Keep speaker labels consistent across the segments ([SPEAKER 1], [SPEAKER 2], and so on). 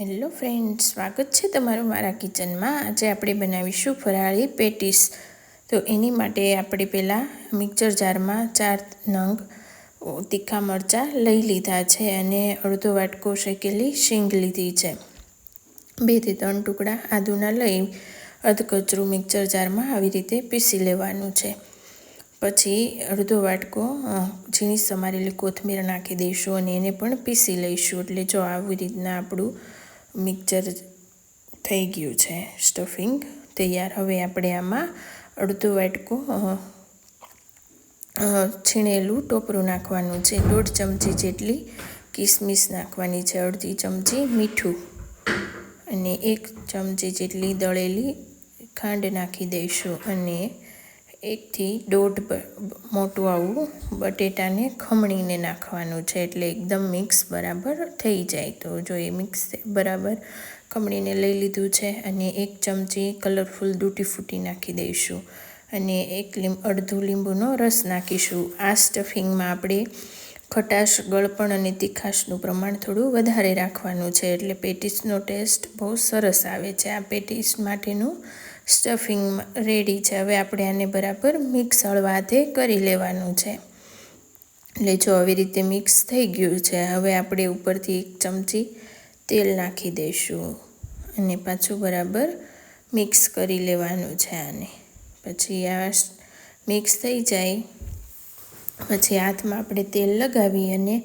[SPEAKER 1] Hello friend સ્વાગત છે તમારું મારા કિચનમાં. આજે આપણે બનાવીશું ફરાળી પેટીસ. તો એની માટે આપણે પહેલાં મિક્સર જારમાં ચાર નંગ તીખા મરચાં લઈ લીધા છે અને અડધો વાટકો શેકેલી શીંગ લીધી છે. બેથી ત્રણ ટુકડા આદુના લઈ અધકચરું મિક્સર જારમાં આવી રીતે પીસી લેવાનું છે. પછી અડધો વાટકો ઝીણી સમારેલી કોથમીર નાખી દઈશું અને એને પણ પીસી લઈશું. એટલે જો આવી રીતના આપણું મિક્સર થઈ ગયું છે સ્ટફિંગ. તૈયાર. હવે આપણે આમાં અડધો વાટકો છીણેલું ટોપરું નાખવાનું છે. દોઢ ચમચી જેટલી કિસમિસ નાખવાની છે. અડધી ચમચી મીઠું અને એક ચમચી જેટલી દળેલી ખાંડ નાખી દઈશું અને એકથી દોઢ મોટું આવું બટેટાને ખમણીને નાખવાનું છે એટલે એકદમ મિક્સ બરાબર થઈ જાય. તો જો એ મિક્સ બરાબર ખમણીને લઈ લીધું છે અને એક ચમચી કલરફુલ દૂટી ફૂટી નાખી દઈશું અને એક લીંબ, અડધું લીંબુનો રસ નાખીશું. આ સ્ટફિંગમાં આપણે ખટાશ, ગળપણ અને તીખાશનું પ્રમાણ થોડું વધારે રાખવાનું છે એટલે પેટીસનો ટેસ્ટ બહુ સરસ આવે છે. આ પેટીસ માટેનું સ્ટફિંગ રેડી છે. હવે આપણે આને બરાબર મિક્સ હળવાથે કરી લેવાનું છે. એટલે જો આવી રીતે મિક્સ થઈ ગયું છે, હવે આપણે ઉપરથી એક ચમચી તેલ નાખી દઈશું અને પાછું બરાબર મિક્સ કરી લેવાનું છે આને. પછી આ મિક્સ થઈ જાય, પછી હાથમાં આપણે તેલ લગાવી અને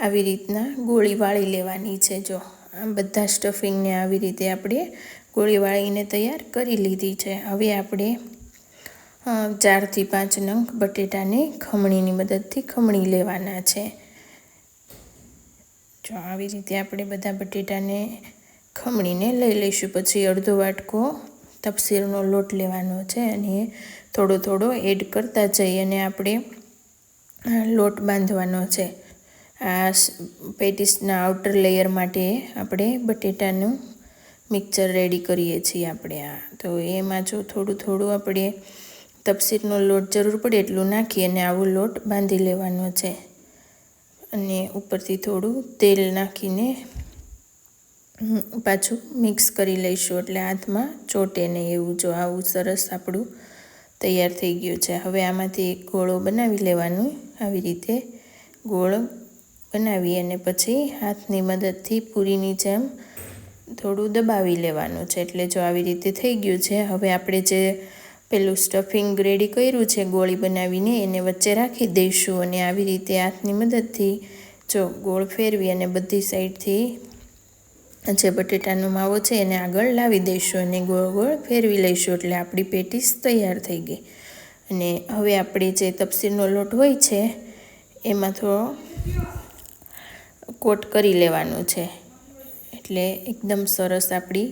[SPEAKER 1] આવી રીતના ગોળી વાળી લેવાની છે. જો આ બધા સ્ટફિંગને આવી રીતે આપણે ગોળી વાળીને તૈયાર કરી લીધી છે. હવે આપણે ચારથી પાંચ નંગ બટેટાને ખમણીની મદદથી ખમણી લેવાના છે. જો આવી રીતે આપણે બધા બટેટાને ખમણીને લઈ લઈશું. પછી અડધો વાટકો તપસીરનો લોટ લેવાનો છે અને થોડો થોડો એડ કરતા જઈએ અને આપણે લોટ બાંધવાનો છે. આ પેટીસના આઉટર લેયર માટે આપણે બટેટાનું મિક્સર રેડી કરીએ છીએ આપણે આ. તો એમાં જો થોડું થોડું આપણે તપસીરનો લોટ જરૂર પડે એટલું નાખી અને આવો લોટ બાંધી લેવાનો છે. અને ઉપરથી થોડું તેલ નાખીને પાછું મિક્સ કરી લઈશું એટલે હાથમાં ચોટે નહીં એવું. જો આવું સરસ આપણું તૈયાર થઈ ગયું છે. હવે આમાંથી એક ગોળો બનાવી લેવાનું. આવી રીતે ગોળ બનાવી અને પછી હાથની મદદથી પૂરીની જેમ થોડું દબાવી લેવાનું છે. એટલે જો આવી રીતે થઈ ગયું છે, હવે આપણે જે પેલું સ્ટફિંગ રેડી કર્યું છે, ગોળી બનાવીને એને વચ્ચે રાખી દઈશું અને આવી રીતે હાથની મદદથી જો ગોળ ફેરવી અને બધી સાઈડથી જે બટેટાનો માવો છે એને આગળ લાવી દઈશું અને ગોળ ગોળ ફેરવી લઈશું. એટલે આપણી પેટીસ તૈયાર થઈ ગઈ. અને હવે આપણે જે તપસીરનો લોટ હોય છે, એમાં થોડો કોટ કરી લેવાનું છે. એટલે એકદમ સરસ આપણી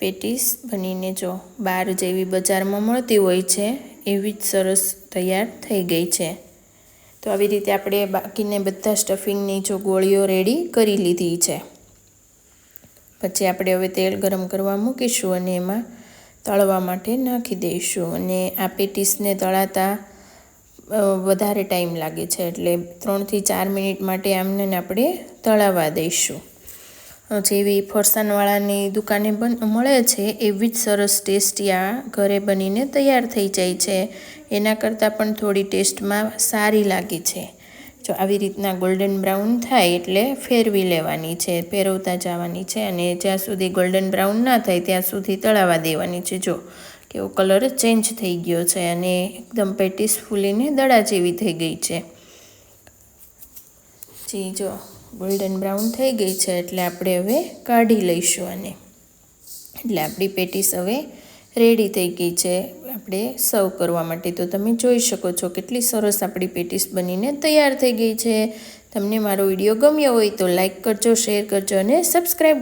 [SPEAKER 1] પેટીસ બનીને જો બાર જેવી બજારમાં મળતી હોય છે, એવી જ સરસ તૈયાર થઈ ગઈ છે. તો આવી રીતે આપણે બાકીને બધા સ્ટફિંગની જો ગોળીઓ રેડી કરી લીધી છે. પછી આપણે હવે તેલ ગરમ કરવા મૂકીશું અને એમાં તળવા માટે નાખી દઈશું અને આ પેટીસને તળાતા વધારે ટાઈમ લાગે છે એટલે ત્રણથી ચાર મિનિટ માટે આમને આપણે તળાવવા દઈશું. જેવી ફરસાણવાળાની દુકાને બન, મળે છે એવી જ સરસ ટેસ્ટી આ ઘરે બનીને તૈયાર થઈ જાય છે. એના કરતાં પણ થોડી ટેસ્ટમાં સારી લાગે છે. જો આવી રીતના ગોલ્ડન બ્રાઉન થાય એટલે ફેરવી લેવાની છે, ફેરવતા જવાની છે અને જ્યાં સુધી ગોલ્ડન બ્રાઉન ના થાય ત્યાં સુધી તળાવવા દેવાની છે. જો કેવો કલર ચેન્જ થઈ ગયો છે અને એકદમ પેટીસ ફૂલીને દડા જેવી થઈ ગઈ છે. જી, જો. ગોલ્ડન બ્રાઉન થઈ ગઈ છે એટલે આપણે હવે કાઢી લઈશું આને. એટલે આપણી પેટીસ હવે રેડી થઈ ગઈ છે આપણે સર્વ કરવા માટે. તો તમે જોઈ શકો છો કેટલી સરસ આપણી પેટીસ બનીને તૈયાર થઈ ગઈ છે. તમને મારો વીડિયો ગમ્યો હોય તો લાઈક કરજો શેર કરજો અને સબસ્ક્રાઈબ